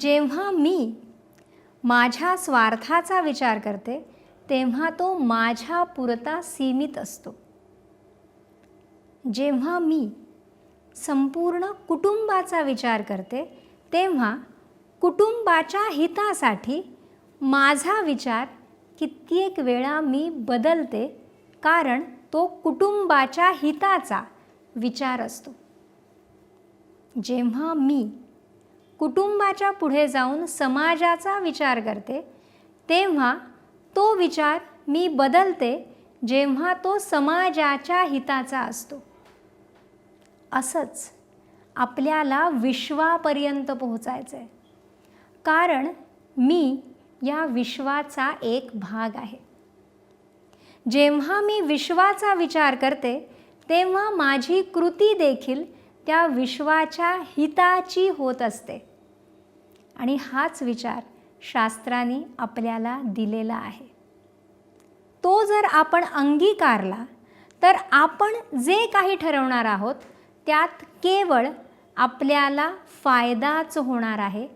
जेव्हा मी माझ्या स्वार्थाचा विचार करते तेव्हा तो माझ्या पुरता सीमित असतो. जेव्हा मी संपूर्ण कुटुंबाचा विचार करते तेव्हा कुटुंबाच्या हितासाठी माझा विचार कित्येक वेळा मी बदलते कारण तो कुटुंबाच्या हिताचा विचार असतो. जेव्हा मी कुटुंबाच्या पुढे जाऊन समाजाचा विचार करते तेव्हा तो विचार मी बदलते जेव्हा तो समाजाच्या हिताचा असतो. असंच आपल्याला विश्वापर्यंत पोहोचायचं आहे कारण मी या विश्वाचा एक भाग आहे. जेव्हा मी विश्वाचा विचार करते तेव्हा माझी कृती देखील त्या विश्वाच्या हिताची होत असते. आणि हाच विचार शास्त्रांनी आपल्याला दिलेला आहे. तो जर आपण अंगीकारला तर आपण जे काही ठरवणार आहोत त्यात केवळ आपल्याला फायदाच होणार आहे.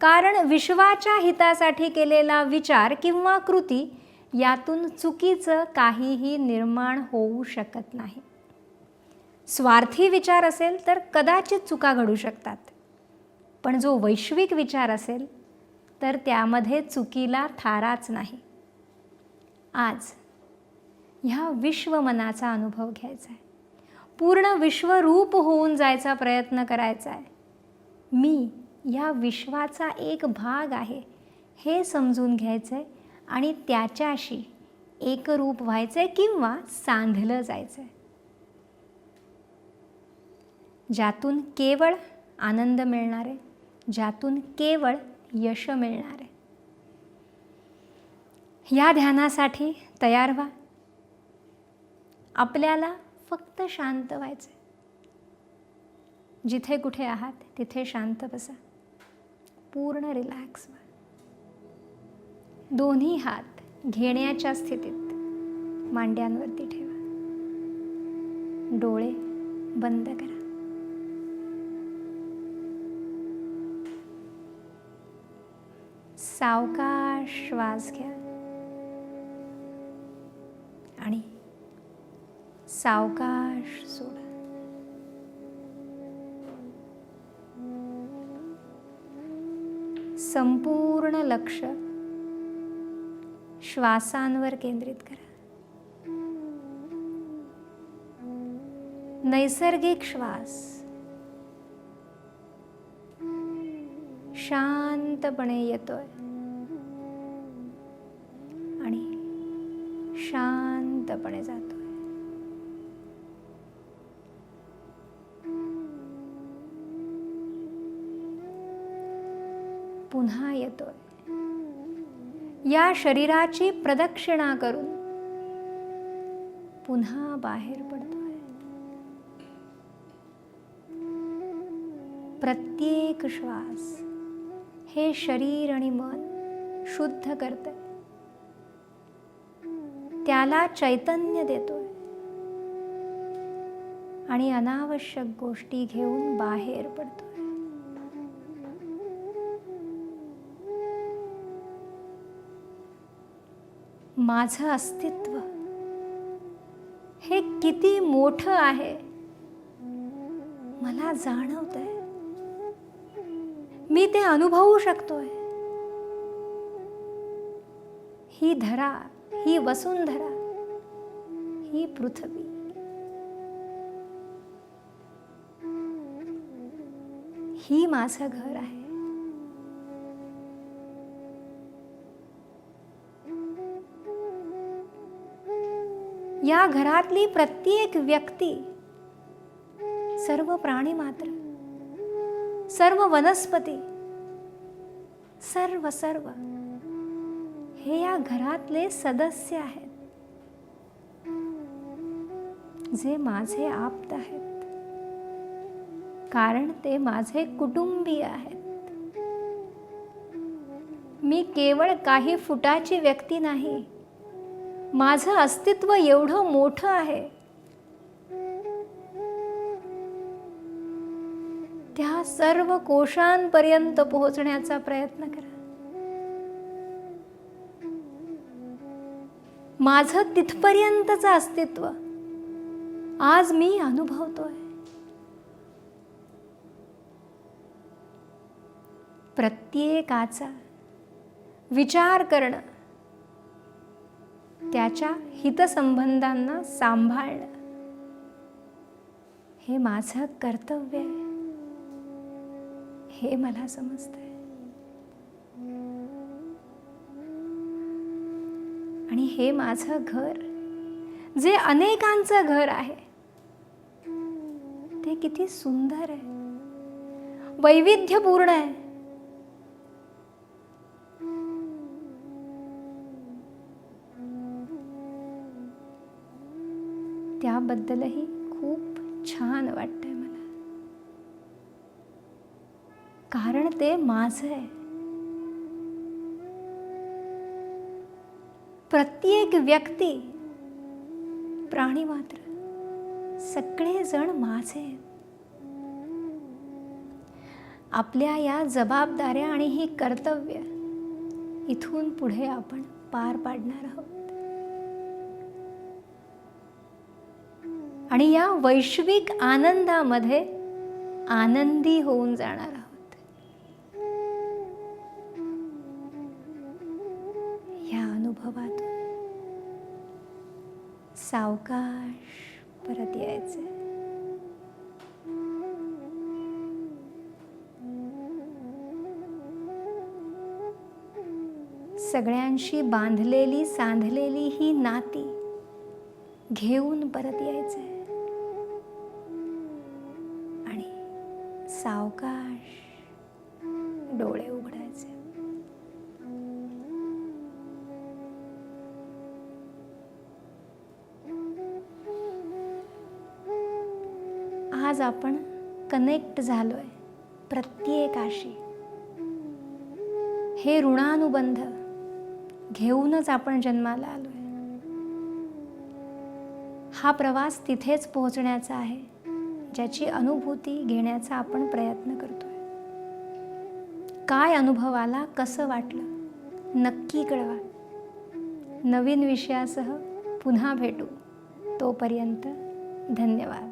कारण विश्वाच्या हितासाठी केलेला विचार किंवा कृती यातून चुकीचं काहीही निर्माण होऊ शकत नाही. स्वार्थी विचार असेल तर कदाचित चुका घडू शकतात. पण जो वैश्विक विचार असेल तर त्यामध्ये चुकीला थाराच नाही. आज ह्या विश्वमनाचा अनुभव घ्यायचा आहे पूर्ण विश्वरूप होऊन जायचा प्रयत्न करायचा आहे मी या विश्वाचा एक भाग आहे हे समजून घ्यायचं आहे आणि त्याच्याशी एकरूप व्हायचं आहे किंवा सांधलं जायचं आहे ज्यातून केवळ आनंद मिळणार आहे ज्यातून केवळ यश मिळणार आहे. या ध्यानासाठी तयार व्हा. आपल्याला फक्त शांत व्हायचं जिथे कुठे आहात तिथे शांत बसा. पूर्ण रिलॅक्स व्हा. दोन्ही हात घेण्याच्या स्थितीत मांड्यांवरती ठेवा. डोळे बंद करा. सावकाश श्वास घ्या. आणि सावकाश सोडा. संपूर्ण लक्ष श्वासांवर केंद्रित करा. नैसर्गिक श्वास शांतपणे येतोय. शांतपणे जातो पुन्हा येतोय. या शरीराची प्रदक्षिणा करून पुन्हा बाहेर पडतोय. प्रत्येक श्वास हे शरीर आणि मन शुद्ध करतं त्याला चैतन्य देतोय. आणि अनावश्यक गोष्टी घेऊन बाहेर पडतोय. माझं अस्तित्व हे किती मोठं आहे मला जाणवत आहे मी ते अनुभवू शकतोय. ही धरा. ही वसुंधरा ही पृथ्वी. ही माझं घर आहे. या घरातली प्रत्येक व्यक्ती सर्व प्राणी मात्र सर्व वनस्पती सर्व सर्व हे या घरातले सदस्य आहेत. जे माझे आप्त आहेत. कारण ते माझे कुटुंबीय आहेत. मी केवळ काही फुटाची व्यक्ती नाही. माझं अस्तित्व एवढं मोठं आहे. त्या सर्व कोशांपर्यंत पोहोचण्याचा प्रयत्न करा. माझं तिथपर्यंतचं अस्तित्व आज मी अनुभवतोय. प्रत्येकाचा विचार करणं त्याच्या हितसंबंधांना सांभाळणं हे माझं कर्तव्य आहे. हे मला समजतंय. आणि हे माझं घर जे अनेकांचं घर आहे ते किती सुंदर आहे वैविध्यपूर्ण आहे. त्याबद्दलही खूप छान वाटतंय मला. कारण ते माझं आहे. प्रत्येक व्यक्ती प्राणी मात्र सगळेजण माझे. आपल्या या जबाबदाऱ्या आणि ही कर्तव्य इथून पुढे आपण पार पाडणार आहोत. आणि या वैश्विक आनंदामध्ये आनंदी होऊन जाणार आहोत. सावकाश परत यायचं सगळ्यांशी बांधलेली सांधलेली ही नाती घेऊन परत यायचंय. आणि सावकाश डोळे आज आपण कनेक्ट झालोय प्रत्येकाशी. हे ऋणानुबंध घेऊनच आपण जन्माला आलो आहे हा प्रवास तिथेच पोहोचण्याचा आहे ज्याची अनुभूती घेण्याचा आपण प्रयत्न करतोय. काय अनुभव आला कसं वाटलं? नक्की कळवा. नवीन विषयासह पुन्हा भेटू. तोपर्यंत धन्यवाद.